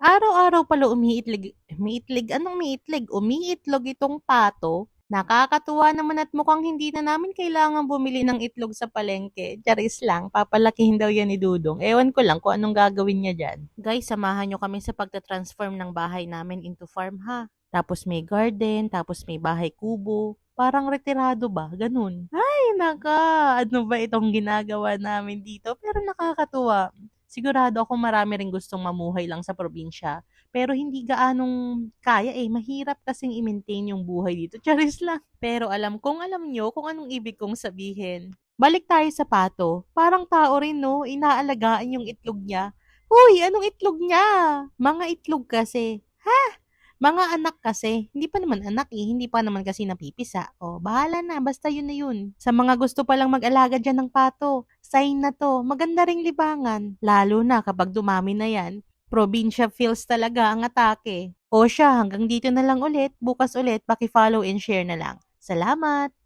Araw-araw pala umiitlig umiitlig anong umiitlig? Umiitlog itong pato. Nakakatuwa naman at mukhang hindi na namin kailangang bumili ng itlog sa palengke. Charis lang, papalakihin daw yan ni Dudong. Ewan ko lang kung anong gagawin niya dyan. Guys, samahan nyo kami sa pagta-transform ng bahay namin into farm ha. Tapos may garden, tapos may bahay kubo. Parang retirado ba? Ganun. Ay, naka! Ano ba itong ginagawa namin dito? Pero nakakatuwa sigurado ako marami rin gustong mamuhay lang sa probinsya. Pero hindi gaanong kaya eh. Mahirap kasing i-maintain yung buhay dito. Charis lang. Pero alam kong alam nyo kung anong ibig kong sabihin. Balik tayo sa pato. Parang tao rin no, inaalagaan yung itlog niya. Uy, anong itlog niya? Mga itlog kasi. Mga anak kasi, hindi pa naman anak eh, hindi pa naman kasi napipisa. O, bahala na, basta yun na yun. Sa mga gusto palang mag-alaga dyan ng pato, sign na to, maganda ring libangan. Lalo na kapag dumami na yan, probinsya feels talaga ang atake. O siya, hanggang dito na lang ulit, bukas ulit, paki-follow and share na lang. Salamat!